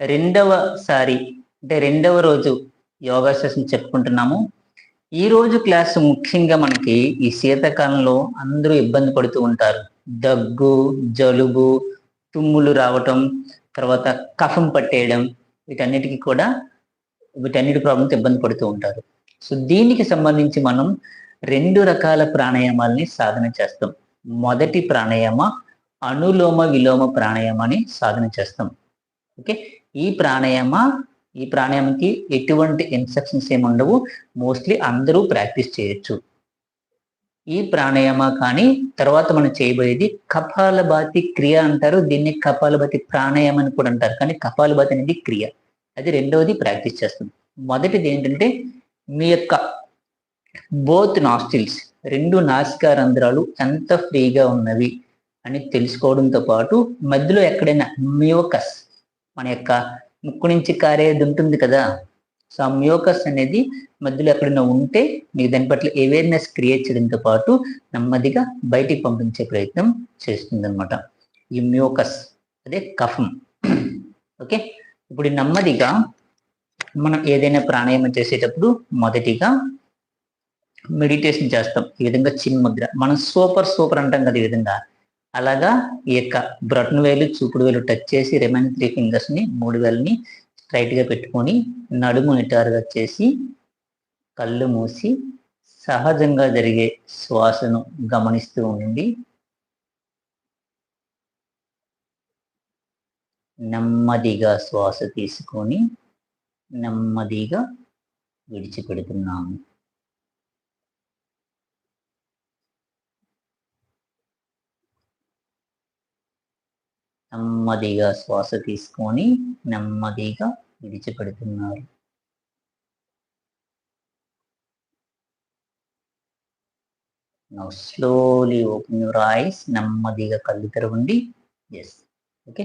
రెండవసారి అంటే రెండవ రోజు యోగా సెషన్ చెప్పుకుంటున్నాము. ఈ రోజు క్లాస్ ముఖ్యంగా మనకి ఈ శీతాకాలంలో అందరూ ఇబ్బంది పడుతూ ఉంటారు. దగ్గు జలుబు తుమ్ములు రావటం తర్వాత కఫం పట్టేయడం వీటన్నిటికీ కూడా వీటన్నిటి ప్రాబ్లమ్స్ ఇబ్బంది పడుతూ ఉంటారు. సో దీనికి సంబంధించి మనం రెండు రకాల ప్రాణాయామాల్ని సాధన చేస్తాం. మొదటి ప్రాణాయామ అనులోమ విలోమ ప్రాణాయామాన్ని సాధన చేస్తాం. ఓకే? ఈ ప్రాణాయామ? ఈ ప్రాణాయామకి ఎటువంటి ఇన్స్ట్రక్షన్స్ ఏమి ఉండవు. మోస్ట్లీ అందరూ ప్రాక్టీస్ చేయొచ్చు. ఈ ప్రాణాయామ కానీ తర్వాత మనం చేయబోయేది కపాలభాతి క్రియ అంటారు. దీన్ని కపాలభాతి ప్రాణాయామం అని కూడా అంటారు. కానీ కపాలభాతి అనేది క్రియ. అది రెండవది ప్రాక్టీస్ చేస్తుంది. మొదటిది ఏంటంటే మీ యొక్క బోత్ నాస్టిల్స్ రెండు నాసికా రంధ్రాలు ఎంత ఫ్రీగా ఉన్నవి అని తెలుసుకోవడంతో పాటు మధ్యలో ఎక్కడైనా మ్యూకస్ మన యొక్క ముక్కు నుంచి కారేది ఉంటుంది కదా. సో ఆ మ్యూకస్ అనేది మధ్యలో ఎక్కడైనా ఉంటే మీకు దాని పట్ల అవేర్నెస్ క్రియేట్ చేయడంతో పాటు నెమ్మదిగా బయటికి పంపించే ప్రయత్నం చేస్తుంది అనమాట ఈ మ్యూకస్ అదే కఫం. ఓకే? ఇప్పుడు నెమ్మదిగా మనం ఏదైనా ప్రాణాయామం చేసేటప్పుడు మొదటిగా మెడిటేషన్ చేస్తాం. ఈ విధంగా చిన్ముద్ర మనం సూపర్ సూపర్ అంటాం కదా ఈ విధంగా. అలాగా ఈ యొక్క బ్రటన్ వేలు చూపుడు వేలు టచ్ చేసి రిమైన్ త్రీ ఫింగర్స్ని మూడు వేలని స్ట్రైట్గా పెట్టుకొని నడుము నిటారుగా చేసి కళ్ళు మూసి సహజంగా జరిగే శ్వాసను గమనిస్తూ ఉండండి. నెమ్మదిగా శ్వాస తీసుకొని నెమ్మదిగా విడిచిపెడుతున్నాము. నెమ్మదిగా శ్వాస తీసుకొని నెమ్మదిగా విడిచిపెడుతున్నారు. Now slowly open your eyes నెమ్మదిగా కళ్ళు తెరవండి. ఎస్ ఓకే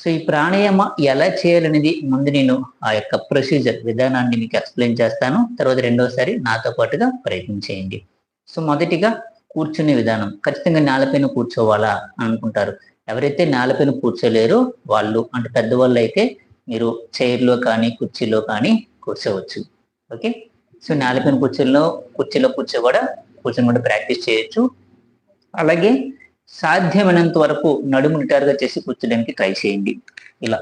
సో ఈ ప్రాణాయామ ఎలా చేయాలనేది ముందు నేను ఆ యొక్క ప్రొసీజర్ విధానాన్ని మీకు ఎక్స్ప్లెయిన్ చేస్తాను. తర్వాత రెండోసారి నాతో పాటుగా ప్రయత్నం చేయండి. సో మొదటిగా కూర్చునే విధానం. ఖచ్చితంగా నేలపైన కూర్చోవాలా అనుకుంటారు. ఎవరైతే నేలపైన కూర్చోలేరో వాళ్ళు అంటే పెద్దవాళ్ళు అయితే మీరు చైర్లో కానీ కుర్చీలో కానీ కూర్చోవచ్చు. ఓకే? సో నేలపైన కుర్చీలో కుర్చీలో కూర్చో కూడా కూర్చొని కూడా ప్రాక్టీస్ చేయొచ్చు. అలాగే సాధ్యమైనంత వరకు నడుము నిటారుగా చేసి కూర్చోడానికి ట్రై చేయండి. ఇలా.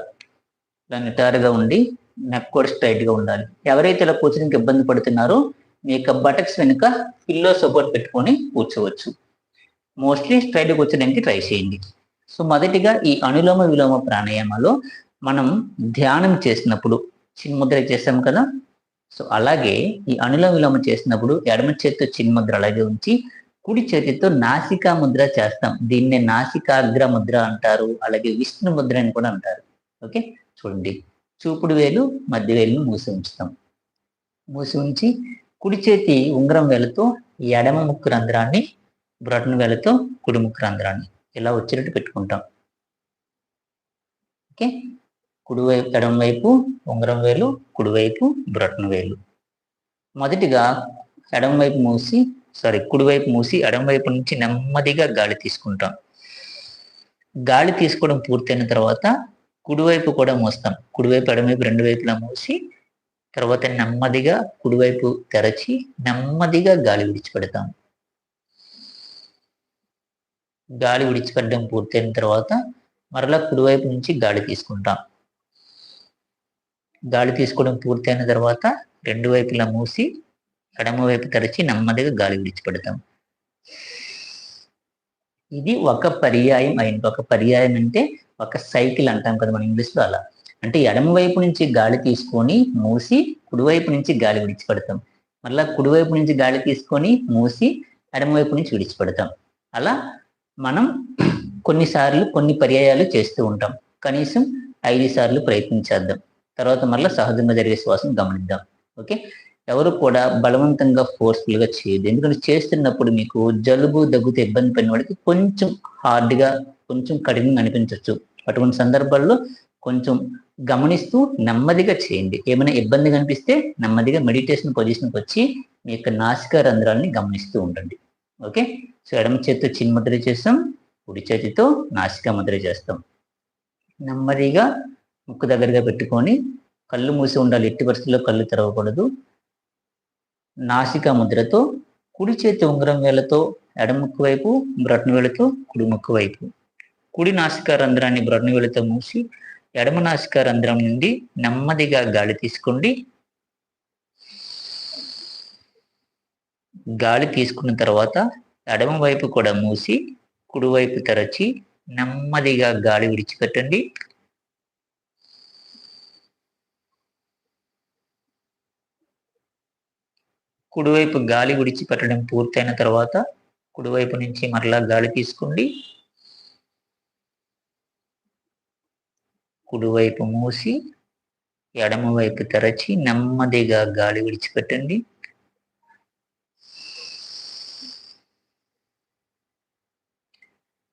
ఇలా నిటారుగా ఉండి నెక్ కూడా స్ట్రైట్గా ఉండాలి. ఎవరైతే ఇలా కూర్చోడానికి ఇబ్బంది పడుతున్నారో మీ యొక్క బటక్స్ వెనుక పిల్లో సపోర్ట్ పెట్టుకొని కూర్చోవచ్చు. మోస్ట్లీ స్ట్రైట్ కూర్చోడానికి ట్రై చేయండి. సో మొదటిగా ఈ అనులోమ విలోమ ప్రాణాయామాలో మనం ధ్యానం చేసినప్పుడు చిన్ముద్ర చేసాం కదా? సో అలాగే ఈ అనులోమ విలోమ చేసినప్పుడు ఎడమ చేతితో చిన్ముద్ర అలాగే ఉంచి కుడి చేతితో నాసికా ముద్ర చేస్తాం. దీన్నే నాసికాగ్ర ముద్ర అంటారు అలాగే విష్ణు ముద్ర అని కూడా అంటారు. ఓకే? చూడండి. చూపుడు వేలు మధ్య వేలును మూసి ఉంచుతాం. మూసి ఉంచి కుడి చేతి ఉంగరం వేలతో ఎడమ ముక్కు రంధ్రాన్ని బ్రటన్ వేలతో కుడి ముక్కు రంధ్రాన్ని. ఇలా వచ్చినట్టు పెట్టుకుంటాం. ఓకే? కుడివైపు ఎడం వైపు ఉంగరం వేలు కుడివైపు బ్రటన్ వేలు. మొదటిగా ఎడం వైపు మూసి సారీ కుడివైపు మూసి ఎడం వైపు నుంచి నెమ్మదిగా గాలి తీసుకుంటాం. గాలి తీసుకోవడం పూర్తయిన తర్వాత కుడివైపు కూడా మూస్తాం. కుడివైపు ఎడమవైపు రెండు వైపులా మూసి తర్వాత నెమ్మదిగా కుడివైపు తెరచి నెమ్మదిగా గాలి విడిచిపెడతాం. గాలి విడిచిపెట్టడం పూర్తయిన తర్వాత మరలా కుడివైపు నుంచి గాలి తీసుకుంటాం. గాలి తీసుకోవడం పూర్తయిన తర్వాత రెండు వైపులా మూసి ఎడమ వైపు తెరచి నెమ్మదిగా గాలి విడిచిపెడతాం. ఇది ఒక పర్యాయం అయింది. ఒక పర్యాయం అంటే ఒక సైకిల్ అంటాం కదా మన ఇంగ్లీష్లో అలా. అంటే ఎడమ వైపు నుంచి గాలి తీసుకొని మూసి కుడివైపు నుంచి గాలి విడిచిపెడతాం. మళ్ళా కుడివైపు నుంచి గాలి తీసుకొని మూసి ఎడమవైపు నుంచి విడిచిపెడతాం. అలా మనం కొన్నిసార్లు కొన్ని పర్యాయాలు చేస్తూ ఉంటాం. కనీసం ఐదు సార్లు ప్రయత్నించేద్దాం తర్వాత మళ్ళీ సహజంగా జరిగే శ్వాసం గమనిద్దాం. ఓకే? ఎవరు కూడా బలవంతంగా ఫోర్స్ఫుల్గా చేయదు ఎందుకంటే చేస్తున్నప్పుడు మీకు జలుబు దగ్గుతో ఇబ్బంది పడిన వాడికి కొంచెం హార్డ్గా కొంచెం కఠినంగా అనిపించవచ్చు అటువంటి సందర్భాల్లో కొంచెం గమనిస్తూ నెమ్మదిగా చేయండి. ఏమైనా ఇబ్బంది కనిపిస్తే నెమ్మదిగా మెడిటేషన్ పొజిషన్కి వచ్చి మీ యొక్క నాసికా రంధ్రాలని గమనిస్తూ ఉండండి. ఓకే? సో ఎడమ చేతితో చిన్ ముద్ర చేస్తాం కుడి చేతితో నాసికా ముద్ర చేస్తాం. నెమ్మదిగా ముక్కు దగ్గరగా పెట్టుకొని కళ్ళు మూసి ఉండాలి. ఎట్టి పరిస్థితుల్లో కళ్ళు తెరవకూడదు. నాసికా ముద్రతో కుడి చేతి ఉంగరం వేలతో ఎడముక్కు వైపు బ్రటన వేలతో కుడి ముక్కు వైపు. కుడి నాసికా రంధ్రాన్ని బ్రటన వేలతో మూసి ఎడమ నాసికా రంధ్రం నుండి నెమ్మదిగా గాలి తీసుకోండి. గాలి తీసుకున్న తర్వాత ఎడమ వైపు కూడా మూసి కుడివైపు తెరచి నెమ్మదిగా గాలి విడిచిపెట్టండి. కుడివైపు గాలి విడిచిపెట్టడం పూర్తయిన తర్వాత కుడివైపు నుంచి మరలా గాలి తీసుకోండి. కుడివైపు మూసి ఎడమవైపు తెరచి నెమ్మదిగా గాలి విడిచిపెట్టండి.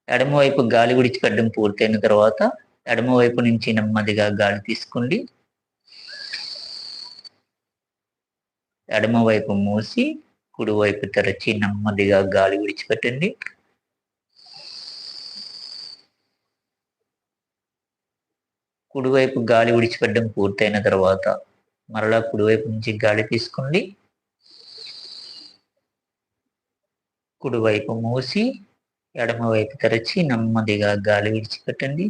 ఎడమవైపు గాలి విడిచిపెట్టడం పూర్తయిన తర్వాత ఎడమవైపు నుంచి నెమ్మదిగా గాలి తీసుకోండి ఎడమవైపు మూసి కుడివైపు తెరచి నెమ్మదిగా గాలి విడిచిపెట్టండి. కుడివైపు గాలి విడిచిపెట్టడం పూర్తయిన తర్వాత మరలా కుడివైపు నుంచి గాలి తీసుకోండి కుడివైపు మూసి ఎడమవైపు తెరచి నెమ్మదిగా గాలి విడిచిపెట్టండి.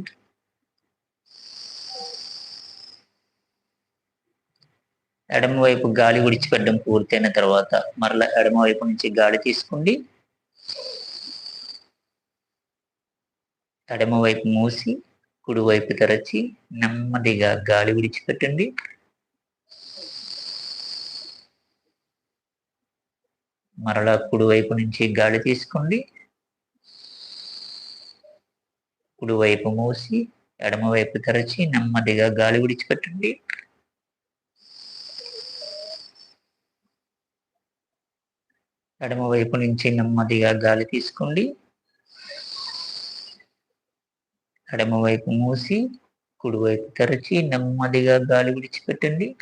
ఎడమవైపు గాలి విడిచిపెట్టడం పూర్తయిన తర్వాత మరలా ఎడమవైపు నుంచి గాలి తీసుకోండి. ఎడమవైపు మూసి కుడివైపు తెరచి నెమ్మదిగా గాలి విడిచిపెట్టండి. మరలా కుడివైపు నుంచి గాలి తీసుకోండి. కుడివైపు మూసి ఎడమవైపు తెరచి నెమ్మదిగా గాలి విడిచిపెట్టండి. ఎడమవైపు నుంచి నెమ్మదిగా గాలి తీసుకోండి. ఎడమవైపు మూసి కుడివైపు తెరచి నెమ్మదిగా గాలి విడిచిపెట్టండి.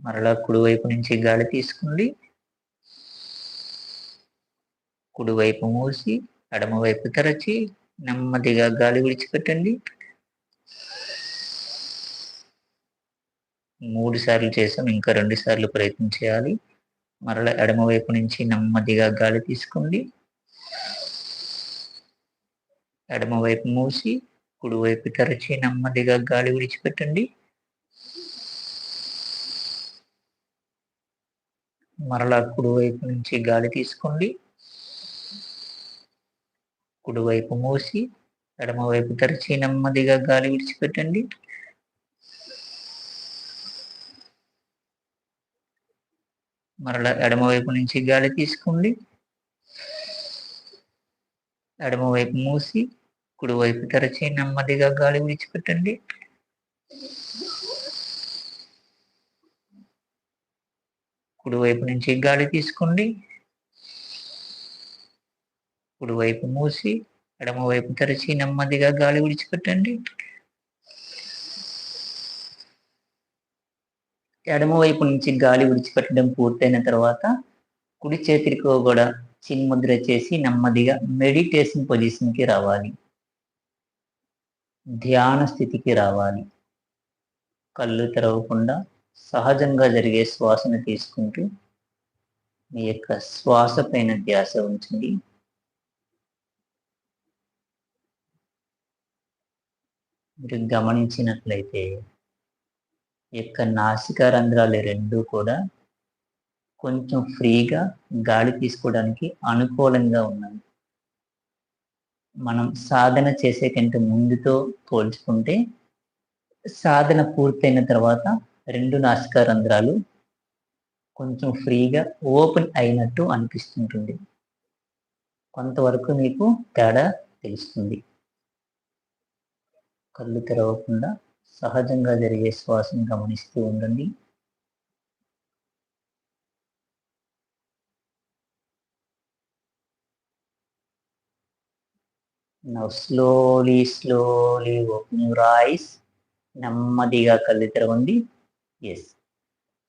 మరలా కుడివైపు నుంచి గాలి తీసుకోండి. కుడివైపు మూసి ఎడమవైపు తెరచి నెమ్మదిగా గాలి విడిచిపెట్టండి. మూడు సార్లు చేసాం ఇంకా రెండు సార్లు ప్రయత్నం చేయాలి. మరలా ఎడమవైపు నుంచి నెమ్మదిగా గాలి తీసుకోండి. ఎడమవైపు మూసి కుడివైపు తెరచి నెమ్మదిగా గాలి విడిచిపెట్టండి. మరలా కుడివైపు నుంచి గాలి తీసుకోండి. కుడివైపు మూసి ఎడమవైపు తెరిచి నెమ్మదిగా గాలి విడిచిపెట్టండి. మరలా ఎడమవైపు నుంచి గాలి తీసుకోండి. ఎడమవైపు మూసి కుడివైపు తెరచి నెమ్మదిగా గాలి విడిచిపెట్టండి. కుడివైపు నుంచి గాలి తీసుకోండి. కుడివైపు మూసి ఎడమవైపు తెరిచి నెమ్మదిగా గాలి విడిచిపెట్టండి. ఎడమవైపు నుంచి గాలి విడిచిపెట్టడం పూర్తయిన తర్వాత కుడి చేతికి కూడా చిన్ముద్ర చేసి నెమ్మదిగా మెడిటేషన్ పొజిషన్కి రావాలి. ధ్యాన స్థితికి రావాలి. కళ్ళు తెరవకుండా సహజంగా జరిగే శ్వాసను తీసుకుంటూ మీ యొక్క శ్వాస పైన ధ్యాస ఉంచండి. మీరు గమనించినట్లయితే యొక్క నాసిక రంధ్రాలు రెండు కూడా కొంచెం ఫ్రీగా గాలి తీసుకోవడానికి అనుకూలంగా ఉన్నాయి. మనం సాధన చేసే కంటే ముందుతో పోల్చుకుంటే సాధన పూర్తయిన తర్వాత రెండు నాసిక రంధ్రాలు కొంచెం ఫ్రీగా ఓపెన్ అయినట్టు అనిపిస్తుంటుంది. కొంతవరకు మీకు తేడా తెలుస్తుంది. కళ్ళు తెరవకుండా సహజంగా జరిగే శ్వాసను గమనిస్తూ ఉండండి. Now slowly, slowly open your eyes. నెమ్మదిగా కళ్ళు తెరవండి. ఎస్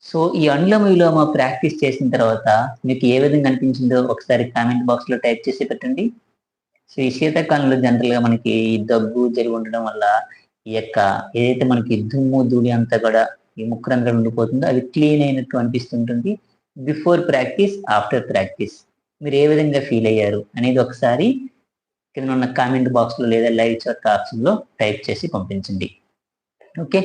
సో ఈ అండ్లమ విలోమ ప్రాక్టీస్ చేసిన తర్వాత మీకు ఏ విధంగా అనిపించిందో ఒకసారి కామెంట్ బాక్స్లో టైప్ చేసి పెట్టండి. సో ఈ శీతాకాలంలో జనరల్గా మనకి ఈ దగ్గు జరిగి ఉండడం వల్ల ఈ యొక్క ఏదైతే మనకి దుమ్ము ధూళి అంతా కూడా ఈ ముక్కరంధ్రం ఉండిపోతుందో అది క్లీన్ అయినట్టు అనిపిస్తుంటుంది బిఫోర్ ప్రాక్టీస్ ఆఫ్టర్ ప్రాక్టీస్. మీరు ఏ విధంగా ఫీల్ అయ్యారు అనేది ఒకసారి కింద ఉన్న కామెంట్ బాక్స్లో లేదా లైవ్ చాట్ ఆప్షన్లో టైప్ చేసి పంపించండి. ఓకే?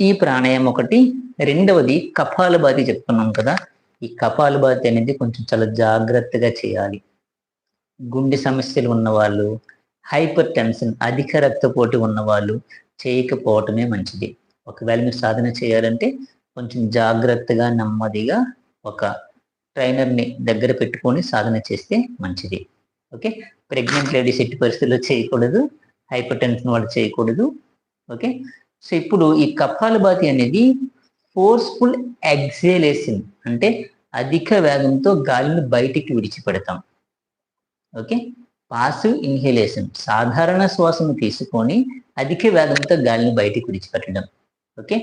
ఈ ప్రాణాయామం ఒకటి. రెండవది కపాలభాతి చెప్తున్నాం కదా ఈ కపాలభాతి అనేది కొంచెం చాలా జాగ్రత్తగా చేయాలి. గుండె సమస్యలు ఉన్నవాళ్ళు హైపర్ టెన్షన్ అధిక రక్తపోటు ఉన్నవాళ్ళు చేయకపోవటమే మంచిది. ఒకవేళ మీరు సాధన చేయాలంటే కొంచెం జాగ్రత్తగా నెమ్మదిగా ఒక ట్రైనర్ని దగ్గర పెట్టుకొని సాధన చేస్తే మంచిది. ఓకే? ప్రెగ్నెంట్ లేడీస్ ఎట్టి పరిస్థితుల్లో చేయకూడదు. హైపర్ టెన్షన్ వాళ్ళు చేయకూడదు. ఓకే? సో ఇప్పుడు ఈ కపాలభాతి అనేది ఫోర్స్ఫుల్ ఎగ్జేలేషన్ అంటే అధిక వేగంతో గాలిని బయటికి విడిచిపెడతాం. ఓకే? పాసివ్ ఇన్హేలేషన్ సాధారణ శ్వాసను తీసుకొని అధిక వేగంతో గాలిని బయటికి విడిచిపెట్టడం. ఓకే?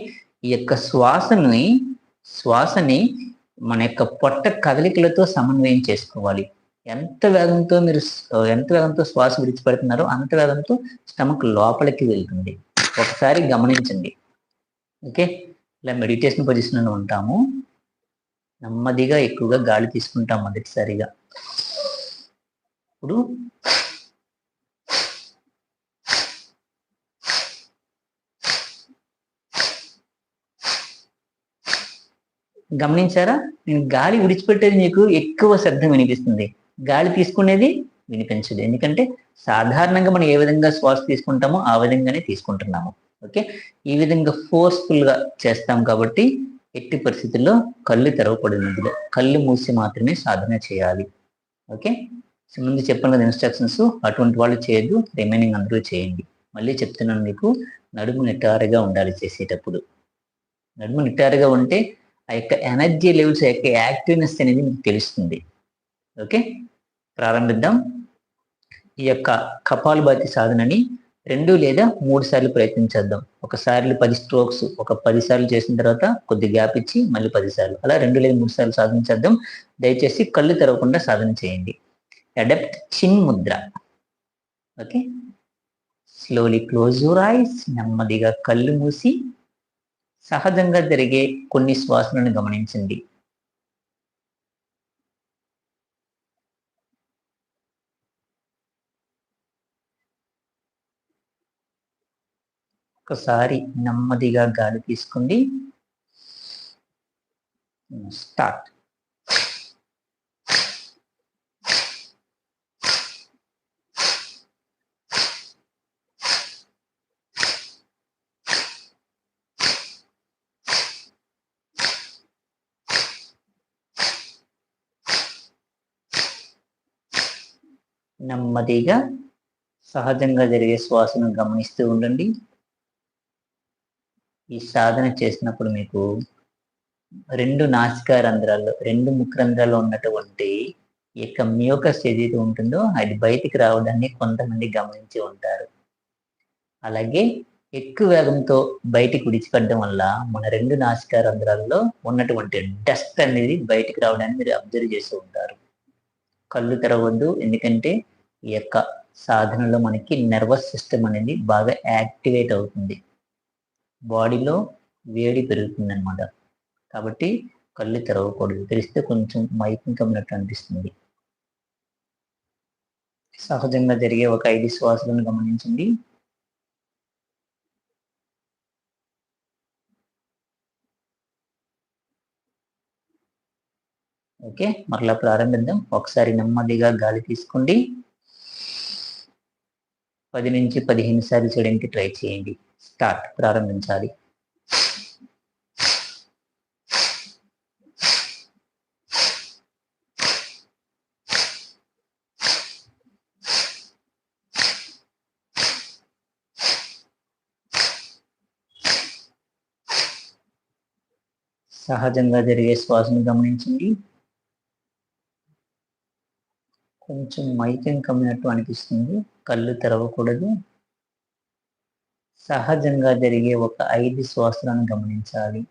ఈ యొక్క శ్వాసని శ్వాసని మన యొక్క పొట్ట కదలికలతో సమన్వయం చేసుకోవాలి. ఎంత వేగంతో మీరు ఎంత వేగంతో శ్వాస విడిచిపెడుతున్నారో అంత వేగంతో స్టమక్ లోపలికి వెళ్తుంది. ఒకసారి గమనించండి. ఓకే? ఇలా మెడిటేషన్ పొజిషన్లో ఉంటాము. నెమ్మదిగా ఎక్కువగా గాలి తీసుకుంటాం మొదటిసారిగా. ఇప్పుడు గమనించారా? నేను గాలి విడిచిపెట్టేది మీకు ఎక్కువ శబ్దం వినిపిస్తుంది. గాలి తీసుకునేది వినిపించదు. ఎందుకంటే సాధారణంగా మనం ఏ విధంగా శ్వాస తీసుకుంటామో ఆ విధంగానే తీసుకుంటున్నాము. ఓకే? ఈ విధంగా ఫోర్స్ఫుల్గా చేస్తాం కాబట్టి ఎట్టి పరిస్థితుల్లో కళ్ళు తెరవకూడదు కళ్ళు మూసి మాత్రమే సాధన చేయాలి. ఓకే? ముందు చెప్పిన కదా ఇన్స్ట్రక్షన్స్ అటువంటి వాళ్ళు చేయొద్దు రిమైనింగ్ అందరూ చేయండి. మళ్ళీ చెప్తున్నాను మీకు నడుము నిటారుగా ఉండాలి చేసేటప్పుడు. నడుము నిటారుగా ఉంటే ఆ యొక్క ఎనర్జీ లెవెల్స్ యొక్క యాక్టివ్నెస్ అనేది మీకు తెలుస్తుంది. ఓకే? ప్రారంభిద్దాం. ఈ యొక్క కపాలభాతి సాధనని రెండు లేదా మూడు సార్లు ప్రయత్నించేద్దాం ఒకసారి పది స్ట్రోక్స్ ఒక పది సార్లు చేసిన తర్వాత కొద్ది గ్యాప్ ఇచ్చి మళ్ళీ పది సార్లు. అలా రెండు లేదా మూడు సార్లు సాధన చేద్దాం. దయచేసి కళ్ళు తెరవకుండా సాధన చేయండి. Adapt chin mudra okay slowly close your eyes నెమ్మదిగా కళ్ళు మూసి సహజంగా జరిగే కొన్ని శ్వాసలను గమనించండి. ఒకసారి నెమ్మదిగా గాలి తీసుకోండి. స్టార్ట్ నెమ్మదిగా సహజంగా జరిగే శ్వాసను గమనిస్తూ ఉండండి. ఈ సాధన చేసినప్పుడు మీకు రెండు నాసికా రంధ్రాల్లో రెండు ముఖరంధ్రాల్లో ఉన్నటువంటి ఈ యొక్క మ్యూకస్ ఏదైతే ఉంటుందో అది బయటికి రావడాన్ని కొంతమంది గమనించి ఉంటారు. అలాగే ఎక్కువ వేగంతో బయటికి విడిచిపెట్టడం వల్ల మన రెండు నాసికా రంధ్రాల్లో ఉన్నటువంటి డస్ట్ అనేది బయటికి రావడాన్ని మీరు అబ్జర్వ్ చేస్తూ ఉంటారు. కళ్ళు తెరవద్దు ఎందుకంటే ఈ యొక్క సాధనలో మనకి నర్వస్ సిస్టమ్ అనేది బాగా యాక్టివేట్ అవుతుంది. బాడీలో వేడి పెరుగుతుంది అనమాట కాబట్టి కళ్ళు తెరవకూడదు. తెరిస్తే కొంచెం మైకం కమ్మినట్టు అనిపిస్తుంది. సహజంగా జరిగే ఒక ఐదు శ్వాసలను గమనించండి. ఓకే మరలా ప్రారంభిద్దాం. ఒకసారి నెమ్మదిగా గాలి తీసుకోండి. పది నుంచి పదిహేను సార్లు చేయడానికి ట్రై చేయండి. స్టార్ట్ ప్రారంభించాలి. సహజంగా జరిగే శ్వాసను గమనించండి. కొంచెం మైకం కమ్మినట్టు అనిపిస్తుంది. కళ్ళు తెరవకూడదు. సహజంగా జరిగే ఒక ఐదు శ్వాసాలను గమనించాలి.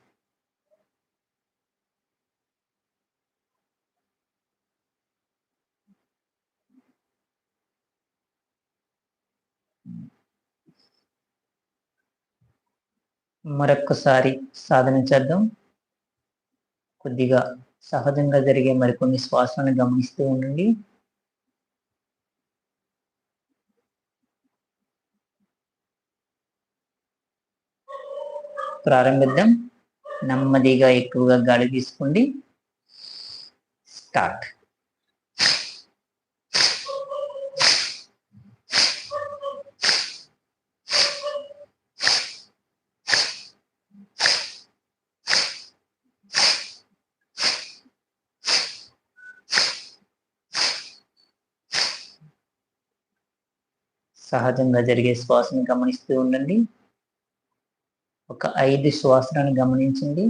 మరొక్కసారి సాధన చేద్దాం. కొద్దిగా సహజంగా జరిగే మరికొన్ని శ్వాసాలను గమనిస్తూ ఉండండి. ప్రారంభిద్దాం. నెమ్మదిగా ఎక్కువగా గాలి తీసుకోండి. స్టార్ట్. సహజంగా జరిగే శ్వాసను గమనిస్తూ ఉండండి. ఒక ఐదు శ్వాసలను గమనించండి.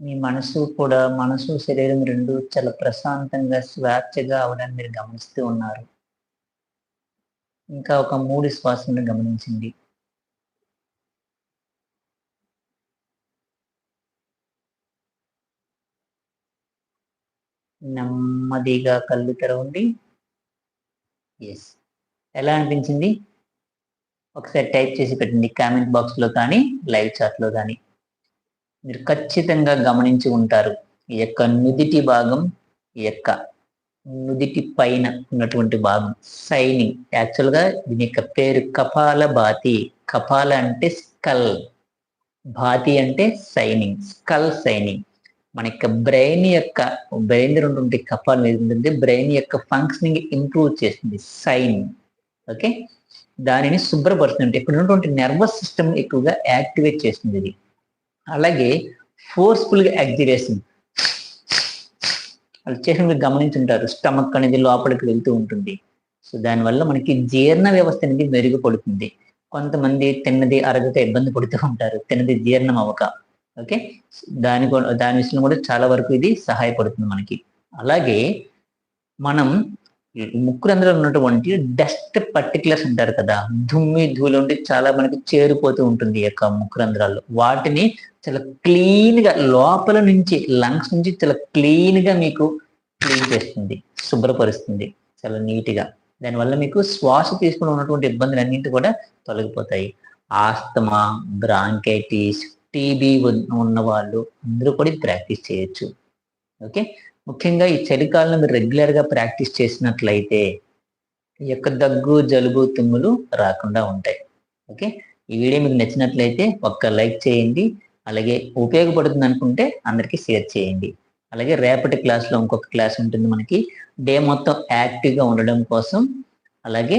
మీ మనసు కూడా మనసు శరీరం రెండు చాలా ప్రశాంతంగా స్వేచ్ఛగా అవడాన్ని మీరు గమనిస్తూ ఉన్నారు. ఇంకా ఒక మూడు శ్వాసను గమనించండి. నెమ్మదిగా కళ్ళు తెరవండి. ఎస్ ఎలా అనిపించింది? ఒకసారి టైప్ చేసి పెట్టండి. కామెంట్ బాక్స్లో కానీ లైవ్ చాట్లో కానీ. మీరు ఖచ్చితంగా గమనించి ఉంటారు. ఈ యొక్క నుదిటి భాగం ఈ యొక్క నుదిటి పైన ఉన్నటువంటి భాగం సైనింగ్ యాక్చువల్గా దీని యొక్క పేరు కపాల బాతి. కపాల అంటే స్కల్. బాతి అంటే సైనింగ్ స్కల్ సైనింగ్ మన యొక్క బ్రెయిన్ యొక్క బ్రెయిన్ ఉన్నటువంటి కపాలం ఏంటంటే బ్రెయిన్ యొక్క ఫంక్షనింగ్ ఇంప్రూవ్ చేస్తుంది సైన్. ఓకే? దానిని శుభ్రపరుస్తుంది. ఇక్కడ ఉన్నటువంటి నర్వస్ సిస్టమ్ ఎక్కువగా యాక్టివేట్ చేస్తుంది ఇది. అలాగే ఫోర్స్ఫుల్గా ఎగ్జిరేషన్ వాళ్ళు చేసిన మీరు గమనించుంటారు. స్టమక్ అనేది లోపలికి వెళ్తూ ఉంటుంది. సో దానివల్ల మనకి జీర్ణ వ్యవస్థ అనేది మెరుగుపడుతుంది. కొంతమంది తిన్నది అరగక ఇబ్బంది పడుతూ ఉంటారు. తిన్నది జీర్ణం అవ్వక. ఓకే? దాని కూడా దాని విషయంలో కూడా చాలా వరకు ఇది సహాయపడుతుంది మనకి. అలాగే మనం ముక్కు రంధ్రాలు ఉన్నటువంటి డస్ట్ పర్టికులర్స్ అంటారు కదా దుమ్మి ధూళి ఉంటే చాలా మనకి చేరిపోతూ ఉంటుంది యొక్క ముక్కు రంధ్రాలు వాటిని చాలా క్లీన్గా లోపల నుంచి లంగ్స్ నుంచి చాలా క్లీన్గా మీకు క్లీన్ చేస్తుంది శుభ్రపరుస్తుంది చాలా నీట్గా. దానివల్ల మీకు శ్వాస తీసుకుని ఉన్నటువంటి ఇబ్బందులు అన్నింటి కూడా తొలగిపోతాయి. ఆస్తమా బ్రాంకైటిస్ టీబీ ఉన్న వాళ్ళు అందరూ కూడా ప్రాక్టీస్ చేయొచ్చు. ఓకే ముఖ్యంగా ఈ చలికాలంలో మీరు రెగ్యులర్గా ప్రాక్టీస్ చేసినట్లయితే ఈ యొక్క దగ్గు జలుబు తుమ్ములు రాకుండా ఉంటాయి. ఓకే? ఈ వీడియో మీకు నచ్చినట్లయితే ఒక్క లైక్ చేయండి. అలాగే ఉపయోగపడుతుంది అనుకుంటే అందరికీ షేర్ చేయండి. అలాగే రేపటి క్లాస్లో ఇంకొక క్లాస్ ఉంటుంది మనకి. డే మొత్తం యాక్టివ్గా ఉండడం కోసం అలాగే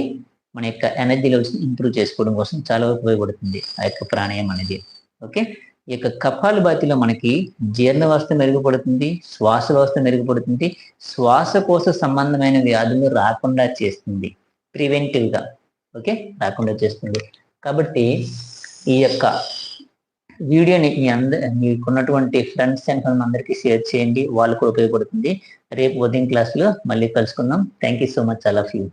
మన యొక్క ఎనర్జీ లెవెల్స్ ఇంప్రూవ్ చేసుకోవడం కోసం చాలా ఉపయోగపడుతుంది ఆ యొక్క ప్రాణాయామం అనేది. ఓకే? ఈ యొక్క కపాల బాతిలో మనకి జీర్ణ వ్యవస్థ మెరుగుపడుతుంది శ్వాస వ్యవస్థ మెరుగుపడుతుంది. శ్వాసకోశ సంబంధమైన వ్యాధులు రాకుండా చేస్తుంది ప్రివెంటివ్గా ఓకే? రాకుండా చేస్తుంది. కాబట్టి ఈ యొక్క వీడియోని మీ అందరి మీకున్నటువంటి ఫ్రెండ్స్ అండ్ ఫ్యామిలీ అందరికీ షేర్ చేయండి. వాళ్ళకు ఉపయోగపడుతుంది. రేపు ఉదయం క్లాస్లో మళ్ళీ కలుసుకుందాం. Thank you so much all of you